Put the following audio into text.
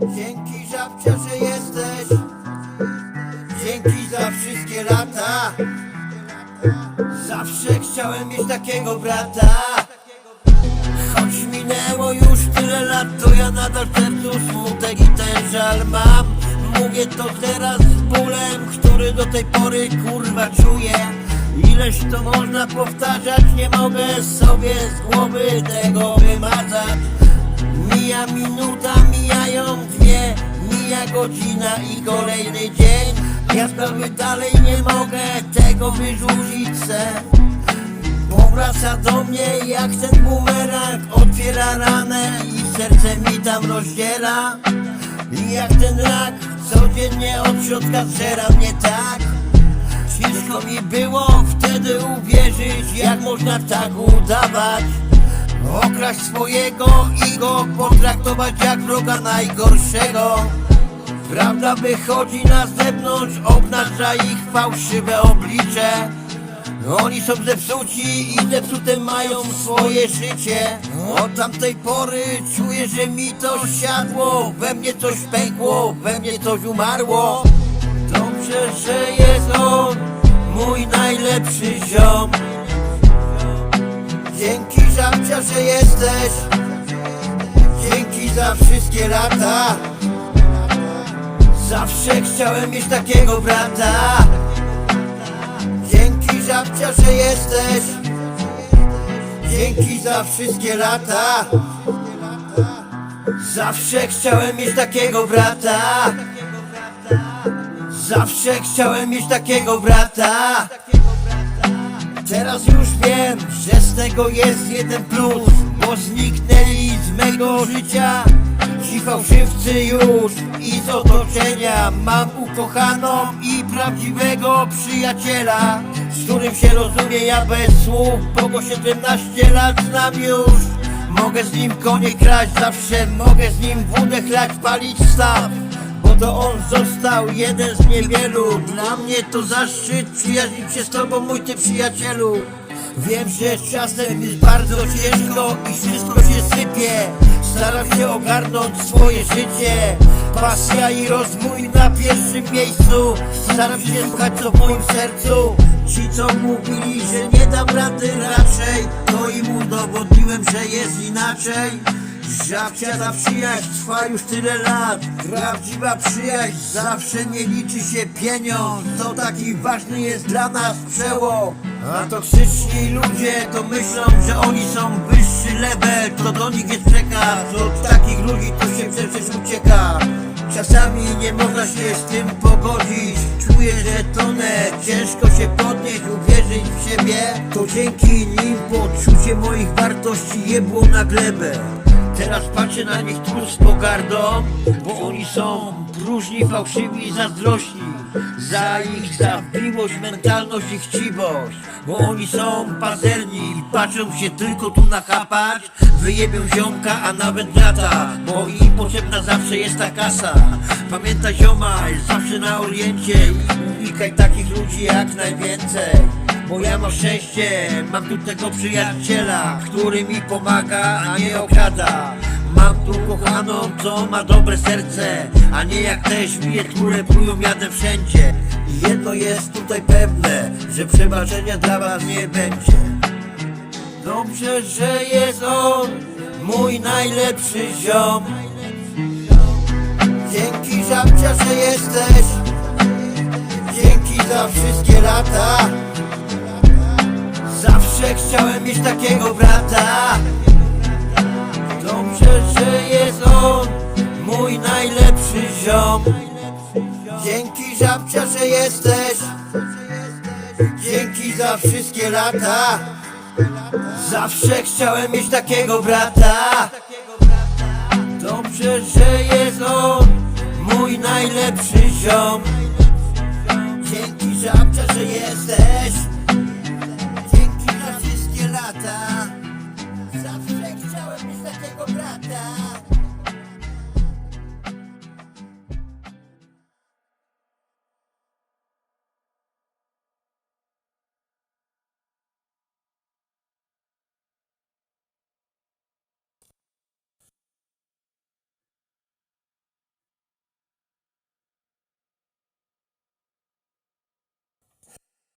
Dzięki żabcia, że jesteś. Dzięki za wszystkie lata. Zawsze chciałem mieć takiego brata. Choć minęło już tyle lat To ja nadal sercu smutek i ten żal mam. Mówię to teraz z bólem Który do tej pory kurwa czuję. Ileż to można powtarzać Nie mogę sobie z głowy tego wymazać. Mija minuta, mijają dwie Mija godzina i kolejny dzień. Ja sprawy dalej nie mogę tego wyrzucić se. Powraca do mnie jak ten bumerang Otwiera ranę i serce mi tam rozdziela I jak ten rak codziennie od środka zżera mnie tak. Ciężko mi było wtedy uwierzyć Jak można tak udawać Okraść swojego i go potraktować jak wroga najgorszego. Prawda wychodzi na zewnątrz, obnaża ich fałszywe oblicze. Oni są zepsuci i zepsute mają swoje życie. Od tamtej pory czuję, że mi to siadło We mnie coś pękło, we mnie coś umarło. Dobrze, że jest on, mój najlepszy ziom. Dzięki żabcia, że jesteś. Dzięki za wszystkie lata. Zawsze chciałem mieć takiego brata. Dzięki żabcia, że jesteś. Dzięki za wszystkie lata. Zawsze chciałem mieć takiego brata. Zawsze chciałem mieć takiego brata Teraz już wiem, że z tego jest jeden plus Bo zniknęli z mego życia Ci fałszywcy już. I z otoczenia Mam ukochaną i prawdziwego przyjaciela Z którym się rozumie ja bez słów Bo go 17 lat znam już. Mogę z nim konie kraść zawsze Mogę z nim wódę chlać, palić staw bo to on został jeden z niewielu. Dla mnie to zaszczyt przyjaźnić się z tobą mój ty przyjacielu. Wiem, że czasem jest bardzo ciężko i wszystko się sypie. Staram się ogarnąć swoje życie. Pasja i rozwój na pierwszym miejscu. Staram się słuchać co w moim sercu. Ci co mówili, że nie dam rady raczej To im udowodniłem, że jest inaczej Żabcia za przyjaźń trwa już tyle lat. Prawdziwa przyjaźń zawsze nie liczy się pieniądz. To taki ważny jest dla nas przełom. A toksyczni ludzie to myślą, że oni są wyższy level. To do nich jest przekaz. Od takich ludzi to się przecież ucieka. Czasami nie można się z tym pogodzić. Czuję, że tonę, ciężko się podnieść, uwierzyć w siebie. To dzięki nim poczucie moich wartości jebło na glebę Teraz patrzę na nich tu z pogardą Bo oni są próżni, fałszywi i zazdrośni. Za ich zawiłość, mentalność i chciwość Bo oni są pazerni i patrzą się tylko tu nachapać Wyjebią ziomka, a nawet brata Bo im potrzebna zawsze jest ta kasa. Pamiętaj zioma, zawsze na oriencie I unikaj takich ludzi jak najwięcej bo ja mam szczęście, mam tu tego przyjaciela Który mi pomaga, a nie okrada. Mam tu kochaną, co ma dobre serce A nie jak te żmije, które plują jadem wszędzie. I jedno jest tutaj pewne Że przebaczenia dla was nie będzie. Dobrze, że jest on Mój najlepszy ziom. Dzięki żabcia, że jesteś. Dzięki za wszystkie lata Zawsze chciałem mieć takiego brata. Dobrze, że jest on Mój najlepszy ziom. Dzięki żabcia, że jesteś. Dzięki za wszystkie lata. Zawsze chciałem mieć takiego brata. Dobrze, że jest on Mój najlepszy ziom